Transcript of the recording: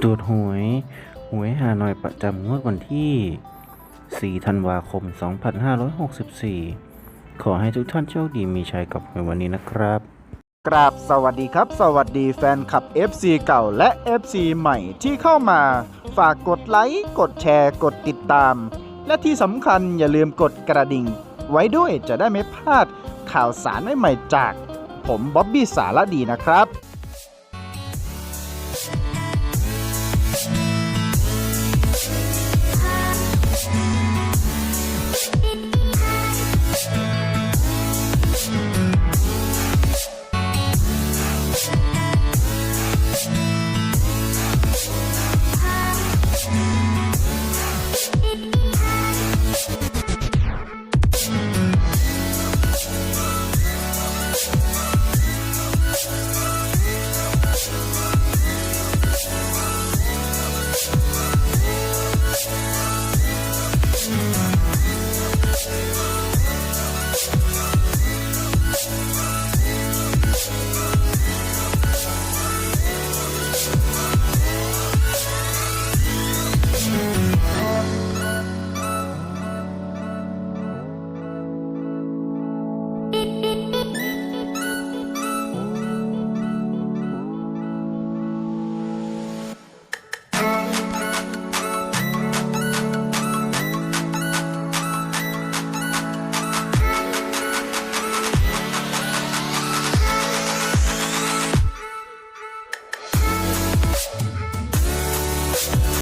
ตรวจหวย หวยหาหน่อยประจำงวดวันที่ 4 ธันวาคม 2564 ขอให้ทุกท่านโชคดีมีชัยกับหวยวันนี้นะครับ กราบสวัสดีครับ สวัสดีแฟนคลับ FC เก่าและ FC ใหม่ที่เข้ามา ฝากกดไลค์ กดแชร์ กดติดตาม และที่สำคัญอย่าลืมกดกระดิ่ง ไว้ด้วยจะได้ไม่พลาดข่าวสารใหม่ๆจาก ผมบ๊อบบี้สารดีนะครับ